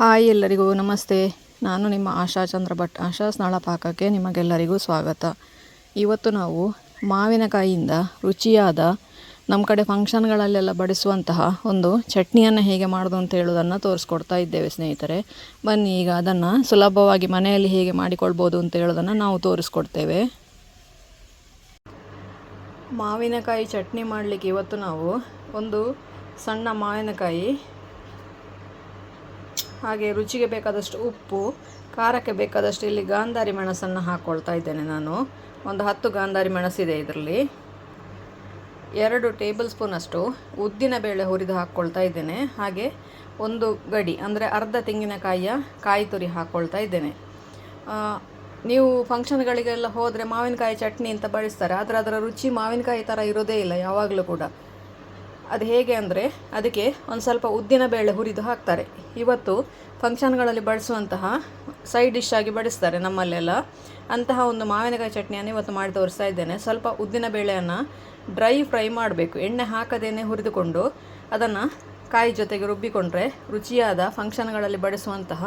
Hi ಎಲ್ಲರಿಗೂ, ನಮಸ್ತೆ. ನಾನು ನಿಮ್ಮ ಆಶಾ ಚಂದ್ರ ಭಟ್, ಆಶಾ ಸ್ನಾಳ ಪಾಕಕ್ಕೆ ನಿಮಗೆಲ್ಲರಿಗೂ ಸ್ವಾಗತ. ಇವತ್ತು ನಾವು ಮಾವಿನಕಾಯಿಯಿಂದ ರುಚಿಯಾದ ನಮ್ಮ ಕಡೆ ಫಂಕ್ಷನ್ಗಳಲ್ಲೆಲ್ಲ ಬಡಿಸುವಂತಹ ಒಂದು ಚಟ್ನಿಯನ್ನು ಹೇಗೆ ಮಾಡೋದು ಅಂತ ಹೇಳೋದನ್ನು ತೋರಿಸ್ಕೊಡ್ತಾ ಇದ್ದೇವೆ ಸ್ನೇಹಿತರೆ. ಬನ್ನಿ, ಈಗ ಅದನ್ನು ಸುಲಭವಾಗಿ ಮನೆಯಲ್ಲಿ ಹೇಗೆ ಮಾಡಿಕೊಳ್ಬೋದು ಅಂತ ಹೇಳೋದನ್ನು ನಾವು ತೋರಿಸ್ಕೊಡ್ತೇವೆ. ಮಾವಿನಕಾಯಿ ಚಟ್ನಿ ಮಾಡಲಿಕ್ಕೆ ಇವತ್ತು ನಾವು ಒಂದು ಸಣ್ಣ ಮಾವಿನಕಾಯಿ ಹಾಗೆ ರುಚಿಗೆ ಬೇಕಾದಷ್ಟು ಉಪ್ಪು, ಖಾರಕ್ಕೆ ಬೇಕಾದಷ್ಟು ಇಲ್ಲಿ ಗಾಂಧಾರಿ ಮೆಣಸನ್ನು ಹಾಕ್ಕೊಳ್ತಾ ಇದ್ದೇನೆ ನಾನು. ಒಂದು ಹತ್ತು ಗಾಂಧಾರಿ ಮೆಣಸಿದೆ ಇದರಲ್ಲಿ. ಎರಡು ಟೇಬಲ್ ಸ್ಪೂನಷ್ಟು ಉದ್ದಿನ ಬೇಳೆ ಹುರಿದು ಹಾಕ್ಕೊಳ್ತಾ ಇದ್ದೇನೆ. ಹಾಗೆ ಒಂದು ಗಡಿ, ಅಂದರೆ ಅರ್ಧ ತೆಂಗಿನಕಾಯಿಯ ಕಾಯಿ ತುರಿ ಹಾಕ್ಕೊಳ್ತಾ ಇದ್ದೇನೆ. ನೀವು ಫಂಕ್ಷನ್ಗಳಿಗೆಲ್ಲ ಹೋದರೆ ಮಾವಿನಕಾಯಿ ಚಟ್ನಿ ಅಂತ ಬಳಸ್ತಾರೆ, ಆದರೆ ಅದರ ರುಚಿ ಮಾವಿನಕಾಯಿ ಥರ ಇರೋದೇ ಇಲ್ಲ, ಯಾವಾಗಲೂ ಕೂಡ. ಅದು ಹೇಗೆ ಅಂದರೆ ಅದಕ್ಕೆ ಒಂದು ಸ್ವಲ್ಪ ಉದ್ದಿನ ಬೇಳೆ ಹುರಿದು ಹಾಕ್ತಾರೆ. ಇವತ್ತು ಫಂಕ್ಷನ್ಗಳಲ್ಲಿ ಬಳಸುವಂತಹ ಸೈಡ್ ಡಿಶ್ ಆಗಿ ಬಡಿಸ್ತಾರೆ ನಮ್ಮಲ್ಲೆಲ್ಲ. ಅಂತಹ ಒಂದು ಮಾವಿನಕಾಯಿ ಚಟ್ನಿಯನ್ನು ಇವತ್ತು ಮಾಡಿ ತೋರಿಸ್ತಾ ಇದ್ದೇನೆ. ಸ್ವಲ್ಪ ಉದ್ದಿನ ಬೇಳೆಯನ್ನು ಡ್ರೈ ಫ್ರೈ ಮಾಡಬೇಕು. ಎಣ್ಣೆ ಹಾಕದೇನೆ ಹುರಿದುಕೊಂಡು ಅದನ್ನು ಕಾಯಿ ಜೊತೆಗೆ ರುಬ್ಬಿಕೊಂಡ್ರೆ ರುಚಿಯಾದ ಫಂಕ್ಷನ್ಗಳಲ್ಲಿ ಬಡಿಸುವಂತಹ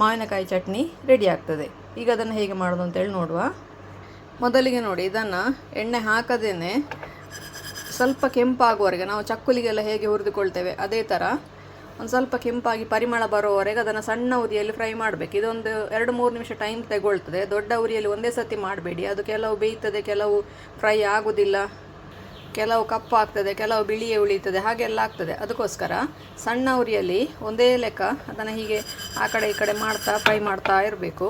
ಮಾವಿನಕಾಯಿ ಚಟ್ನಿ ರೆಡಿ ಆಗ್ತದೆ. ಈಗ ಅದನ್ನು ಹೇಗೆ ಮಾಡೋದು ಅಂತೇಳಿ ನೋಡುವ. ಮೊದಲಿಗೆ ನೋಡಿ, ಇದನ್ನು ಎಣ್ಣೆ ಹಾಕದೇನೆ ಸ್ವಲ್ಪ ಕೆಂಪಾಗುವವರೆಗೆ, ನಾವು ಚಕ್ಕುಲಿಗೆಲ್ಲ ಹೇಗೆ ಹುರಿದುಕೊಳ್ತೇವೆ, ಅದೇ ಥರ ಒಂದು ಸ್ವಲ್ಪ ಕೆಂಪಾಗಿ ಪರಿಮಳ ಬರೋವರೆಗೆ ಅದನ್ನು ಸಣ್ಣ ಉರಿಯಲ್ಲಿ ಫ್ರೈ ಮಾಡಬೇಕು. ಇದೊಂದು ಎರಡು ಮೂರು ನಿಮಿಷ ಟೈಮ್ ತಗೊಳ್ತದೆ. ದೊಡ್ಡ ಉರಿಯಲ್ಲಿ ಒಂದೇ ಸತಿ ಮಾಡಬೇಡಿ. ಅದು ಕೆಲವು ಬೇಯ್ತದೆ, ಕೆಲವು ಫ್ರೈ ಆಗೋದಿಲ್ಲ, ಕೆಲವು ಕಪ್ಪು ಆಗ್ತದೆ, ಕೆಲವು ಬಿಳಿಯೇ ಉಳಿಯುತ್ತದೆ ಹಾಗೆಲ್ಲ ಆಗ್ತದೆ. ಅದಕ್ಕೋಸ್ಕರ ಸಣ್ಣ ಉರಿಯಲ್ಲಿ ಒಂದೇ ಲೆಕ್ಕ ಅದನ್ನು ಹೀಗೆ ಆ ಕಡೆ ಈ ಕಡೆ ಮಾಡ್ತಾ, ಫ್ರೈ ಮಾಡ್ತಾ ಇರಬೇಕು.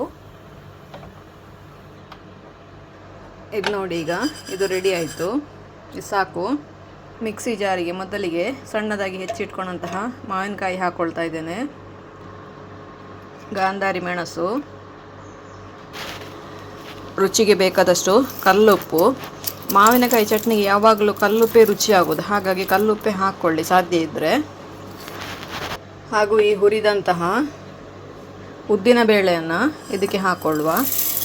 ಇದು ನೋಡಿ ಈಗ, ಇದು ರೆಡಿ ಆಯಿತು. ಸಾಕು. ಮಿಕ್ಸಿ ಜಾರಿಗೆ ಮೊದಲಿಗೆ ಸಣ್ಣದಾಗಿ ಹೆಚ್ಚಿಟ್ಕೊಂಡಂತಹ ಮಾವಿನಕಾಯಿ ಹಾಕ್ಕೊಳ್ತಾ ಇದ್ದೇನೆ. ಗಾಂಧಾರಿ ಮೆಣಸು. ರುಚಿಗೆ ಬೇಕಾದಷ್ಟು ಕಲ್ಲುಪ್ಪು. ಮಾವಿನಕಾಯಿ ಚಟ್ನಿಗೆ ಯಾವಾಗಲೂ ಕಲ್ಲುಪ್ಪೆ ರುಚಿ ಆಗೋದು ಹಾಗಾಗಿ ಕಲ್ಲುಪ್ಪೆ ಹಾಕ್ಕೊಳ್ಳಿ ಸಾಧ್ಯ ಇದ್ದರೆ ಹಾಗೂ ಈ ಹುರಿದಂತಹ ಉದ್ದಿನ ಬೇಳೆಯನ್ನು ಇದಕ್ಕೆ ಹಾಕ್ಕೊಳ್ಳುವ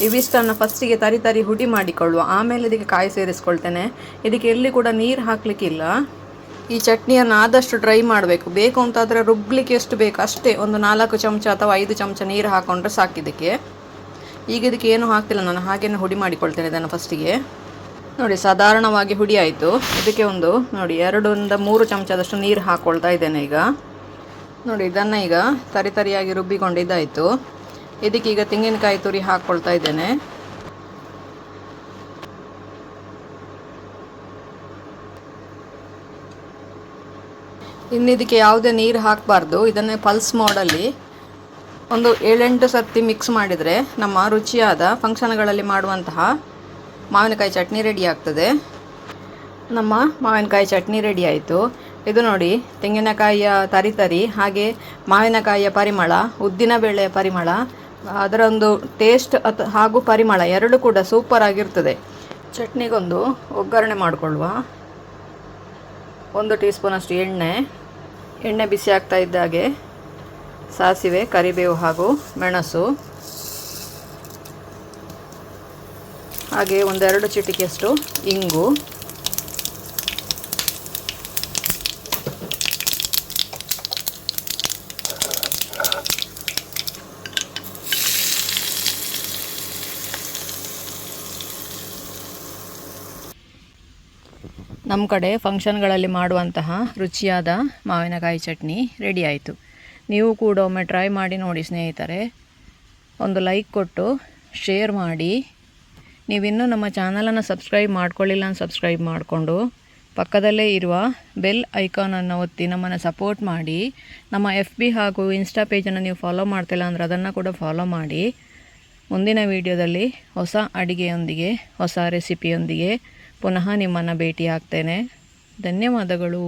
ಇವಿಷ್ಟನ್ನು ಫಸ್ಟಿಗೆ ತರಿ ತರಿ ಹುಡಿ ಮಾಡಿಕೊಳ್ಳುವ. ಆಮೇಲೆ ಇದಕ್ಕೆ ಕಾಯಿ ಸೇರಿಸ್ಕೊಳ್ತೇನೆ. ಇದಕ್ಕೆ ಎಲ್ಲಿ ಕೂಡ ನೀರು ಹಾಕಲಿಕ್ಕಿಲ್ಲ ಈ ಚಟ್ನಿಯನ್ನು ಆದಷ್ಟು ಡ್ರೈ ಮಾಡಬೇಕು. ಬೇಕು ಅಂತಾದರೆ ರುಬ್ಲಿಕ್ಕೆ ಎಷ್ಟು ಬೇಕು? ಅಷ್ಟೇ. ಒಂದು ನಾಲ್ಕು ಚಮಚ ಅಥವಾ ಐದು ಚಮಚ ನೀರು ಹಾಕ್ಕೊಂಡ್ರೆ ಸಾಕಿದ್ದಕ್ಕೆ ಈಗ ಇದಕ್ಕೆ ಏನು ಹಾಕ್ತಿಲ್ಲ ನಾನು. ಹಾಗೇನೆ ಹುಡಿ ಮಾಡಿಕೊಳ್ತೇನೆ ಇದನ್ನು ಫಸ್ಟಿಗೆ ನೋಡಿ, ಸಾಧಾರಣವಾಗಿ ಹುಡಿ ಆಯಿತು. ಇದಕ್ಕೆ ಒಂದು, ನೋಡಿ, ಎರಡರಿಂದ ಮೂರು ಚಮಚದಷ್ಟು ನೀರು ಹಾಕ್ಕೊಳ್ತಾ ಇದ್ದೇನೆ ಈಗ. ನೋಡಿ, ಇದನ್ನು ಈಗ ತರಿ ತರಿಯಾಗಿ ರುಬ್ಬಿಕೊಂಡಿದ್ದಾಯಿತು ಇದಕ್ಕೆ ಈಗ ತೆಂಗಿನಕಾಯಿ ತುರಿ ಹಾಕ್ಕೊಳ್ತಾ ಇದ್ದೇನೆ. ಇನ್ನು ಇದಕ್ಕೆ ಯಾವುದೇ ನೀರು ಹಾಕಬಾರ್ದು. ಇದನ್ನೇ ಪಲ್ಸ್ ಮೋಡಲ್ಲಿ ಒಂದು ಏಳೆಂಟು ಸರ್ತಿ ಮಿಕ್ಸ್ ಮಾಡಿದರೆ ನಮ್ಮ ರುಚಿಯಾದ ಫಂಕ್ಷನ್ಗಳಲ್ಲಿ ಮಾಡುವಂತಹ ಮಾವಿನಕಾಯಿ ಚಟ್ನಿ ರೆಡಿ ಆಗ್ತದೆ. ನಮ್ಮ ಮಾವಿನಕಾಯಿ ಚಟ್ನಿ ರೆಡಿ ಆಯಿತು. ಇದು ನೋಡಿ, ತೆಂಗಿನಕಾಯಿಯ ತರಿ ತರಿ, ಹಾಗೆ ಮಾವಿನಕಾಯಿಯ ಪರಿಮಳ, ಉದ್ದಿನ ಬೇಳೆಯ ಪರಿಮಳ ಅದರ ಒಂದು ಟೇಸ್ಟ್ ಅಥ ಹಾಗೂ ಪರಿಮಳ ಎರಡು ಕೂಡ ಸೂಪರ್ ಆಗಿರ್ತದೆ. ಚಟ್ನಿಗೊಂದು ಒಗ್ಗರಣೆ ಮಾಡಿಕೊಳ್ಳುವ. ಒಂದು ಟೀ ಸ್ಪೂನಷ್ಟು ಎಣ್ಣೆ. ಎಣ್ಣೆ ಬಿಸಿ ಆಗ್ತಾ ಇದ್ದಾಗೆ ಸಾಸಿವೆ, ಕರಿಬೇವು ಹಾಗೂ ಮೆಣಸು. ಹಾಗೆ ಒಂದೆರಡು ಚಿಟಿಕೆಯಷ್ಟು ಇಂಗು. ನಮ್ಮ ಕಡೆ ಫಂಕ್ಷನ್ಗಳಲ್ಲಿ ಮಾಡುವಂತಹ ರುಚಿಯಾದ ಮಾವಿನಕಾಯಿ ಚಟ್ನಿ ರೆಡಿ ಆಯಿತು. ನೀವು ಕೂಡ ಒಮ್ಮೆ ಟ್ರೈ ಮಾಡಿ ನೋಡಿ ಸ್ನೇಹಿತರೆ. ಒಂದು ಲೈಕ್ ಕೊಟ್ಟು ಶೇರ್ ಮಾಡಿ. ನೀವಿನ್ನೂ ನಮ್ಮ ಚಾನಲನ್ನು ಸಬ್ಸ್ಕ್ರೈಬ್ ಮಾಡ್ಕೊಳ್ಳಿಲ್ಲ ಅಂತ ಸಬ್ಸ್ಕ್ರೈಬ್ ಮಾಡಿಕೊಂಡು, ಪಕ್ಕದಲ್ಲೇ ಇರುವ ಬೆಲ್ ಐಕಾನನ್ನು ಒತ್ತಿ ನಮ್ಮನ್ನು ಸಪೋರ್ಟ್ ಮಾಡಿ. ನಮ್ಮ ಎಫ್ ಬಿ ಹಾಗೂ ಇನ್ಸ್ಟಾ ಪೇಜನ್ನು ನೀವು ಫಾಲೋ ಮಾಡ್ತಿಲ್ಲ ಅಂದರೆ ಅದನ್ನು ಕೂಡ ಫಾಲೋ ಮಾಡಿ. ಮುಂದಿನ ವಿಡಿಯೋದಲ್ಲಿ ಹೊಸ ಅಡಿಗೆಯೊಂದಿಗೆ, ಹೊಸ ರೆಸಿಪಿಯೊಂದಿಗೆ ಪುನಃ ನಿಮ್ಮನ್ನು ಭೇಟಿ ಆಗ್ತೇನೆ ಧನ್ಯವಾದಗಳು.